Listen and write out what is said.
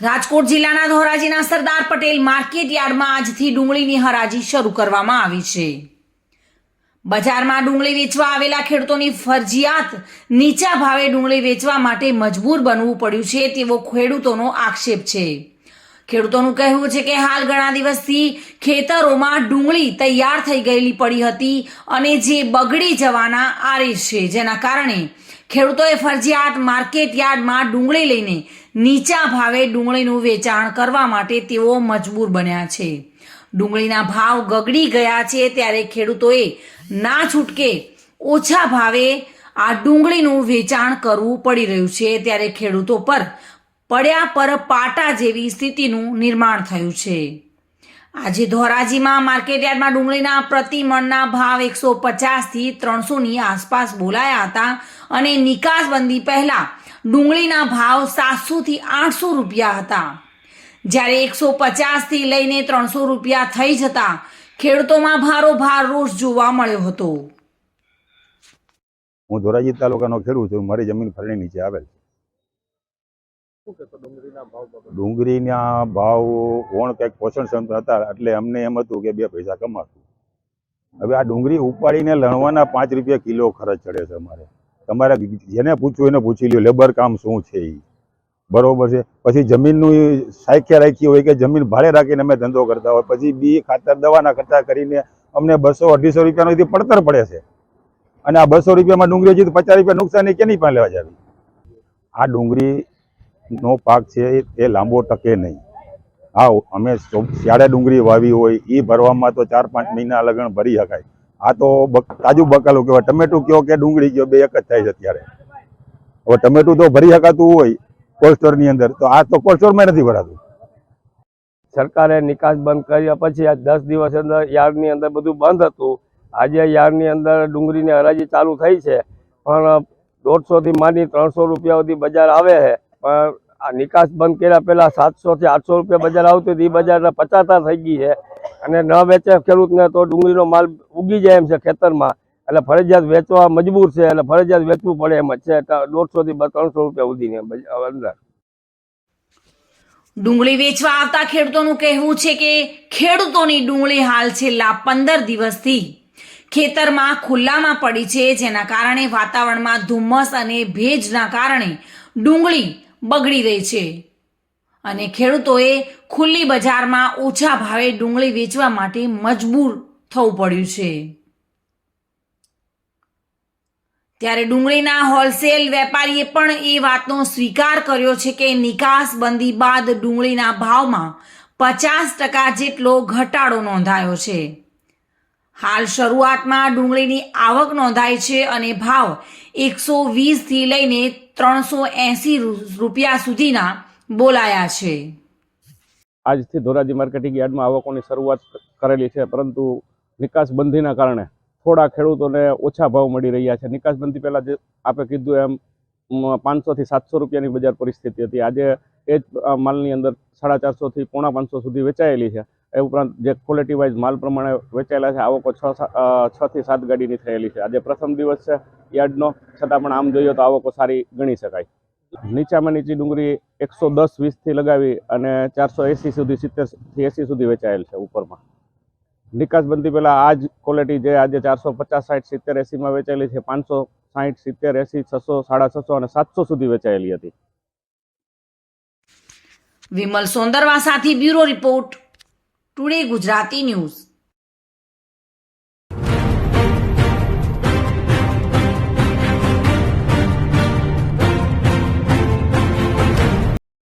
રાજકોટ જિલ્લાના ધોરાજીના સરદાર પટેલ માર્કેટ યાર્ડમાં આજથી ડુંગળીની હરાજી શરૂ કરવામાં આવી છે. બજારમાં ડુંગળી વેચવા આવેલા ખેડૂતોની ફરજિયાત નીચા ભાવે ડુંગળી વેચવા માટે મજબૂર બનવું પડ્યું છે તેવો ખેડૂતોનો આક્ષેપ છે. ખેડૂતોનું કહેવું છે કે હાલ ઘણા દિવસથી ખેતરોમાં ડુંગળી તૈયાર થઈ ગયેલી પડી હતી અને જે બગડી જવાના આરે છે, જેના કારણે ખેડૂતોએ ફરજિયાત માર્કેટ યાર્ડમાં ડુંગળી લઈને નીચા ભાવે ડુંગળીનું વેચાણ કરવા માટે તેઓ મજબૂર બન્યા છે. ડુંગળીના ભાવ ગગડી ગયા છે ત્યારે ખેડૂતોએ ના છૂટકે ઓછા ભાવે આ ડુંગળીનું વેચાણ કરવું પડી રહ્યું છે ત્યારે ખેડૂતો પર પડ્યા પર પાટા જેવી સ્થિતિનું નિર્માણ થયું છે. આજે ધોરાજીમાં માર્કેટયાર્ડમાં ડુંગળીના પ્રતિ મણના ભાવ એકસો પચાસથી ત્રણસોની આસપાસ બોલાયા હતા. અને નિકાસબંધી પહેલા ડુંગળીના ભાવ સાતસોથી આઠસો રૂપિયા હતા. જ્યારે એકસો પચાસથી લઈને ત્રણસો રૂપિયા થઈ જતા ખેડૂતોમાં ભારોભાર રોષ જોવા મળ્યો હતો. હું ધોરાજી તાલુકાનો ખેડૂત છું. મારી જમીન ફરણી નીચે આવેલ છે. ડુંગળીના ભાવ બાબતે? ડુંગળીના ભાવ ઓણ કંઈક પોષણ ક્ષમતા હતા એટલે અમને એમ હતું કે બે પૈસા કમાશું. હવે આ ડુંગળી ઉપાડીને લણવાના પાંચ રૂપિયા કિલો ખર્ચ ચડે છે અમારે. તમારે જેને પૂછવું એને પૂછી લ્યો લેબર કામ શું છે એ બરોબર છે? પછી જમીનનું સાયખ્યા રાખી હોય કે જમીન ભાડે રાખીને અમે ધંધો કરતા હોય, પછી બી ખાતર દવાના ખર્ચા કરીને અમને બસો અઢીસો રૂપિયાનો પડતર પડે છે. અને આ બસો રૂપિયામાં ડુંગળી હજી પચાસ રૂપિયા નુકસાની કેની પણ લેવા જાવી? આ ડુંગળીનો પાક છે એ લાંબો ટકે નહીં. હા અમે શિયાળે ડુંગળી વાવી હોય એ ભરવામાં તો ચાર પાંચ મહિના લગણ ભરી શકાય. આ તો તાજું બકાલું કહેવાય. ટમેટું કયો કે ડુંગળી કયો, બે એક જ થાય છે અત્યારે. હવે ટમેટું તો ભરી શકાતું હોય કોલ્ડ સ્ટોરની અંદર, તો આ તો કોલ્ડ સ્ટોરમાં નથી ભરાતું. સરકારે નિકાસ બંધ કર્યા પછી આ દસ દિવસ અંદર યાર્ડની અંદર બધું બંધ હતું. આજે યાર્ડની અંદર ડુંગળીની હરાજી ચાલુ થઈ છે. પણ દોઢસોથી માંડી ત્રણસો રૂપિયા સુધી બજાર આવે છે. પણ આ નિકાસ બંધ કર્યા પહેલા સાતસોથી આઠસો રૂપિયા બજાર આવતું હતી. એ બજાર પચાતા થઈ ગઈ છે. અને ન વેચે ખેડૂતને તો ડુંગળીનો માલ ઉગી જાય એમ છે ખેતરમાં. એટલે ફરજિયાત વેચવા મજબૂર છે, એટલે ફરજિયાત વેચવું પડે એમ જ છે. દોઢસોથી ત્રણસો રૂપિયા સુધીની અંદર ડુંગળી વેચવા આવતા ખેડૂતોનું કહેવું છે કે ખેડૂતોની ડુંગળી હાલ છેલ્લા પંદર દિવસથી ખેતરમાં ખુલ્લામાં પડી છે, જેના કારણે વાતાવરણમાં ધુમ્મસ અને ભેજના કારણે ડુંગળી બગડી રહી છે. અને ખેડૂતોએ ખુલ્લી બજારમાં ઓછા ભાવે ડુંગળી વેચવા માટે મજબૂર થવું પડ્યું છે. ત્યારે ડુંગળીના હોલસેલ વેપારીએ પણ એ વાતનો સ્વીકાર કર્યો છે કે નિકાસ બંધી બાદ ડુંગળીના ભાવમાં પચાસ ટકા જેટલો ઘટાડો નોંધાયો છે. હાલ શરૂઆતમાં ડુંગળીની આવક નોંધાઈ છે અને ભાવ એકસો વીસથી લઈને ત્રણસો એંસી રૂપિયા સુધીના બોલાયા છે. આજથી ધોરાજી માર્કેટિંગ યાર્ડમાં આવકોની શરૂઆત કરેલી છે, પરંતુ નિકાસ બંધીના કારણે થોડા ખેડૂતોને ઓછા ભાવ મળી રહ્યા છે. નિકાસ બંધી પહેલાં જે આપે કીધું એમ પાંચસોથી સાતસો રૂપિયાની બજાર પરિસ્થિતિ હતી. આજે એ જ માલની અંદર સાડા ચારસોથી પોણા પાંચસો સુધી વેચાયેલી છે. એ ઉપરાંત જે ક્વોલિટી વાઇઝ માલ પ્રમાણે વેચાયેલા છે, આવકો છ છ થી સાત ગાડીની થયેલી છે. આજે પ્રથમ દિવસ છે યાર્ડનો, છતાં પણ આમ જોઈએ તો આવકો સારી ગણી શકાય. નીચામાં નીચી ડુંગળી એકસો દસ વીસથી લગાવી અને ચારસો એંસી સુધી સિત્તેરથી એંસી સુધી વેચાયેલ છે ઉપરમાં. નિકાસબંધી પહેલાં આ જ ક્વોલિટી જે આજે ચારસો પચાસ, સાઠ, સિત્તેર એંસીમાં વેચાયેલી છે, પાંચસો સાઠ, સિત્તેર, એંસી, છસો, સાડા છસો અને સાતસો સુધી વેચાયેલી હતી. વિમલ સોંદરવા સાથે bureau report, today Gujarati news.